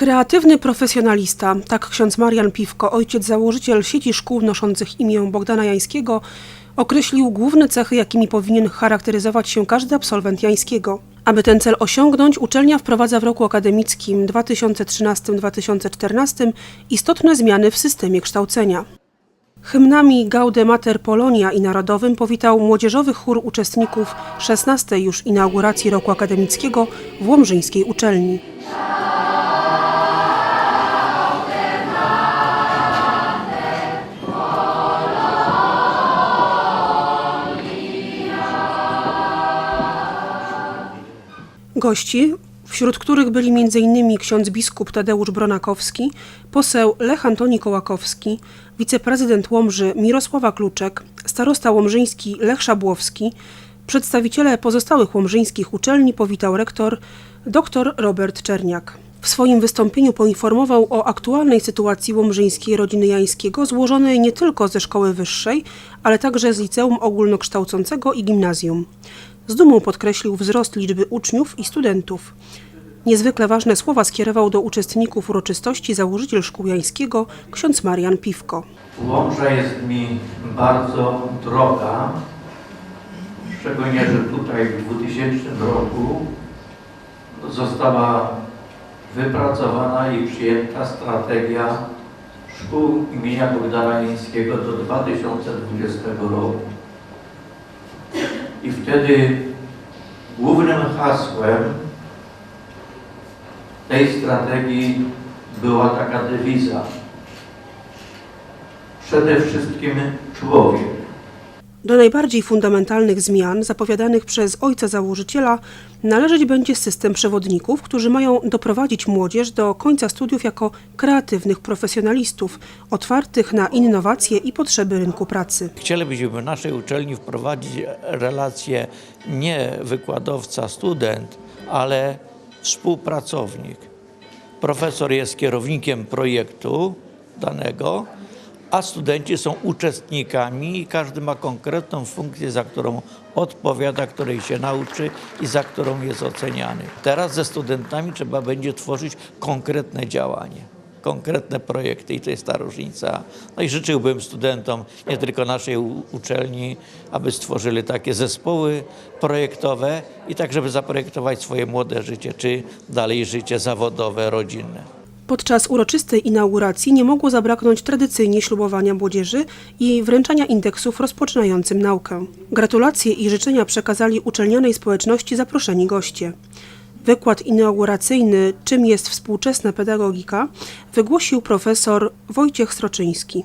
Kreatywny profesjonalista, tak ksiądz Marian Piwko, ojciec założyciel sieci szkół noszących imię Bogdana Jańskiego, określił główne cechy, jakimi powinien charakteryzować się każdy absolwent Jańskiego. Aby ten cel osiągnąć, uczelnia wprowadza w roku akademickim 2013-2014 istotne zmiany w systemie kształcenia. Hymnami Gaude Mater Polonia i Narodowym powitał młodzieżowy chór uczestników 16. już inauguracji roku akademickiego w Łomżyńskiej uczelni. Gości, wśród których byli m.in. ksiądz biskup Tadeusz Bronakowski, poseł Lech Antoni Kołakowski, wiceprezydent Łomży Mirosława Kluczek, starosta łomżyński Lech Szabłowski, przedstawiciele pozostałych łomżyńskich uczelni powitał rektor dr Robert Czerniak. W swoim wystąpieniu poinformował o aktualnej sytuacji łomżyńskiej rodziny Jańskiego, złożonej nie tylko ze szkoły wyższej, ale także z liceum ogólnokształcącego i gimnazjum. Z dumą podkreślił wzrost liczby uczniów i studentów. Niezwykle ważne słowa skierował do uczestników uroczystości założyciel szkół Jańskiego, ksiądz Marian Piwko. Łomża jest mi bardzo droga, szczególnie, że tutaj w 2000 roku została wypracowana i przyjęta strategia szkół imienia Bogdana Jańskiego do 2020 roku. I wtedy głównym hasłem tej strategii była taka dewiza. Przede wszystkim człowiek. Do najbardziej fundamentalnych zmian zapowiadanych przez ojca założyciela należeć będzie system przewodników, którzy mają doprowadzić młodzież do końca studiów jako kreatywnych profesjonalistów, otwartych na innowacje i potrzeby rynku pracy. Chcielibyśmy w naszej uczelni wprowadzić relację nie wykładowca-student, ale współpracownik. Profesor jest kierownikiem projektu danego, a studenci są uczestnikami i każdy ma konkretną funkcję, za którą odpowiada, której się nauczy i za którą jest oceniany. Teraz ze studentami trzeba będzie tworzyć konkretne działanie, konkretne projekty i to jest ta różnica. No i życzyłbym studentom nie tylko naszej uczelni, aby stworzyli takie zespoły projektowe i tak, żeby zaprojektować swoje młode życie, czy dalej życie zawodowe, rodzinne. Podczas uroczystej inauguracji nie mogło zabraknąć tradycyjnie ślubowania młodzieży i wręczania indeksów rozpoczynającym naukę. Gratulacje i życzenia przekazali uczelnianej społeczności zaproszeni goście. Wykład inauguracyjny Czym jest współczesna pedagogika wygłosił profesor Wojciech Sroczyński.